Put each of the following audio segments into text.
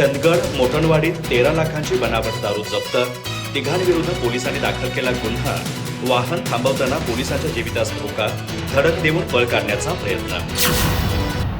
चंदगड मोठणवाडीत तेरा लाखांची बनावट दारू जप्त. तिघांविरुद्ध पोलिसांनी दाखल केला गुन्हा. वाहन थांबवताना पोलिसांच्या जीवितास धोका. धडक देऊन पळ काढण्याचा प्रयत्न.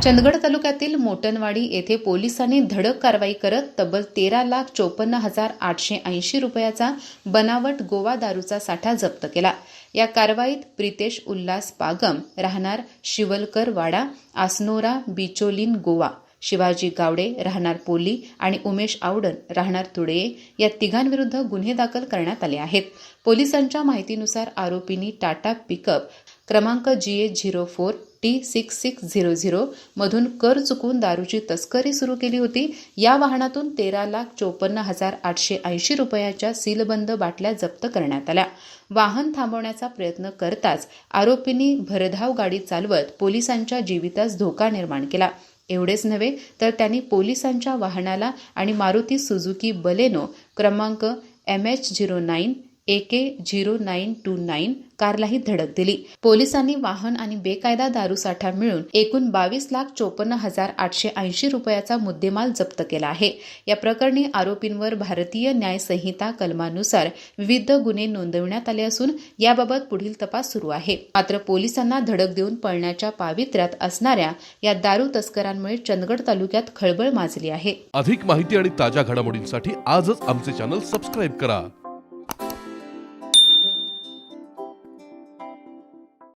चंदगड तालुक्यातील मोटनवाडी येथे पोलिसांनी धडक कारवाई करत तब्बल तेरा लाख चोपन्न हजार आठशे ऐंशी रुपयाचा बनावट गोवा दारूचा साठा जप्त केला. या कारवाईत प्रितेश उल्हास पागम राहणार शिवलकर वाडा आसनोरा बिचोलीन गोवा. शिवाजी गावडे राहणार पोली आणि उमेश आवडन राहणार तुडे या तिघांविरुद्ध गुन्हे दाखल करण्यात आले आहेत. पोलिसांच्या माहितीनुसार आरोपींनी टाटा पिकअप क्रमांक G A zero four T six six zero zero मधून कर चुकून दारूची तस्करी सुरू केली होती. या वाहनातून तेरा लाख चोपन्न हजार आठशे ऐंशी रुपयाच्या सीलबंद बाटल्या जप्त करण्यात आल्या. वाहन थांबवण्याचा प्रयत्न करताच आरोपींनी भरधाव गाडी चालवत पोलिसांच्या जीवितास धोका निर्माण केला. एवढेच नव्हे तर त्यांनी पोलिसांच्या वाहनाला आणि मारुती सुझुकी बलेनो क्रमांक M H zero nine A K zero nine two nine कारलाही धडक दिली. पोलिसांनी वाहन आणि बेकायदा दारू साठा मिळून एकूण बावीस लाख चोपन्न हजार आठशे ऐंशी रुपयाचा मुद्देमाल जप्त केला आहे. या प्रकरणी आरोपींवर भारतीय न्याय संहिता कलमानुसार विविध गुन्हे नोंदवण्यात आले असून याबाबत पुढील तपास सुरू आहे. मात्र पोलिसांना धडक देऊन पळण्याच्या पावित्र्यात असणाऱ्या या दारू तस्करांमुळे चंदगड तालुक्यात खळबळ माजली आहे. अधिक माहिती आणि ताज्या घडामोडींसाठी आजच आमचे चॅनल सबस्क्राईब करा.